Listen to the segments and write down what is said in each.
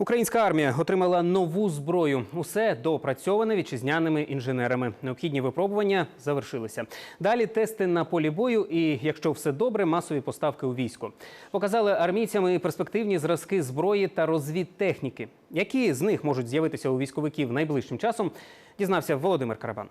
Українська армія отримала нову зброю. Усе доопрацьоване вітчизняними інженерами. Необхідні випробування завершилися. Далі тести на полі бою і, якщо все добре, масові поставки у військо. Показали армійцям і перспективні зразки зброї та розвідтехніки. Які з них можуть з'явитися у військовиків найближчим часом, дізнався Володимир Карабан.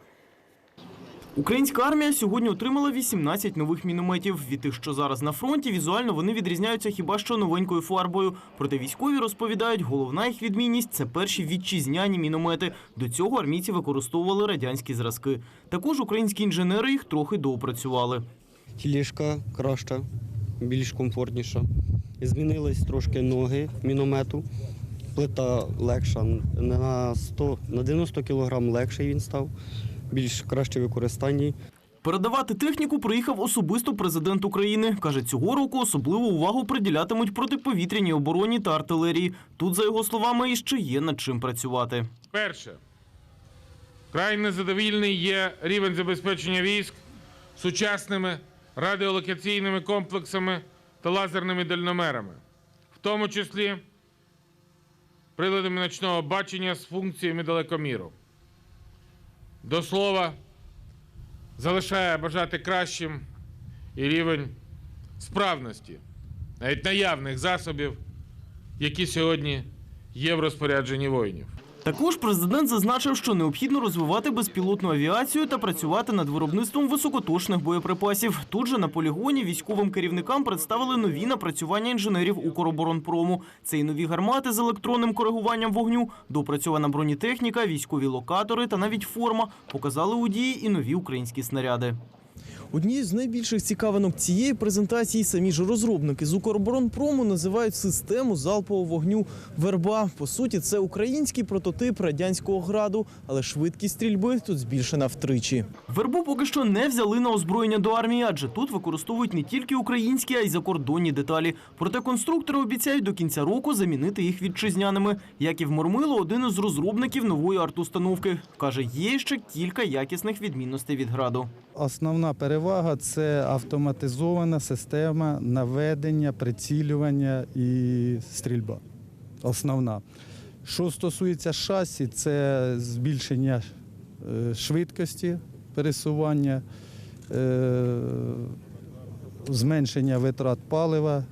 Українська армія сьогодні отримала 18 нових мінометів. Від тих, що зараз на фронті, візуально вони відрізняються хіба що новенькою фарбою. Проте військові розповідають, головна їх відмінність це перші вітчизняні міномети. До цього армійці використовували радянські зразки. Також українські інженери їх трохи доопрацювали. тілішка краща, більш комфортніша. Змінились трошки ноги міномету. Плита легша. На 100, на 90 кг легший він став, більш краще використання. Передавати техніку приїхав особисто президент України. Каже, цього року особливу увагу приділятимуть протиповітряній обороні та артилерії. Тут, за його словами, іще є над чим працювати. Перше, край незадовільний є рівень забезпечення військ сучасними радіолокаційними комплексами та лазерними дальномерами, в тому числі приладами ночного бачення з функціями далекоміру. До слова, залишає бажати кращим і рівень справності, навіть наявних засобів, які сьогодні є в розпорядженні воїнів. Також президент зазначив, що необхідно розвивати безпілотну авіацію та працювати над виробництвом високоточних боєприпасів. Тут же на полігоні військовим керівникам представили нові напрацювання інженерів Укроборонпрому. Це і нові гармати з електронним коригуванням вогню, допрацьована бронетехніка, військові локатори та навіть форма. Показали у дії і нові українські снаряди. Однією з найбільших цікавинок цієї презентації самі ж розробники з Укроборонпрому називають систему залпового вогню Верба. По суті, це український прототип радянського граду, але швидкість стрільби тут збільшена втричі. Вербу поки що не взяли на озброєння до армії, адже тут використовують не тільки українські, а й закордонні деталі. Проте конструктори обіцяють до кінця року замінити їх вітчизняними. Яків Мормило один із розробників нової артустановки. Каже, є ще кілька якісних відмінностей від граду. Основна перевага це автоматизована система наведення, прицілювання і стрільба. Основна. Що стосується шасі, це збільшення е, швидкості пересування, е, зменшення витрат палива,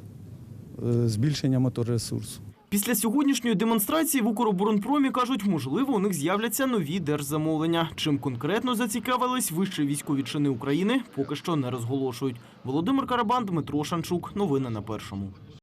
е, збільшення моторесурсу. Після сьогоднішньої демонстрації в Укроборонпромі кажуть, можливо, у них з'являться нові держзамовлення. Чим конкретно зацікавились вищі військові чини України, поки що не розголошують. Володимир Карабан, Дмитро Шанчук. Новини на першому.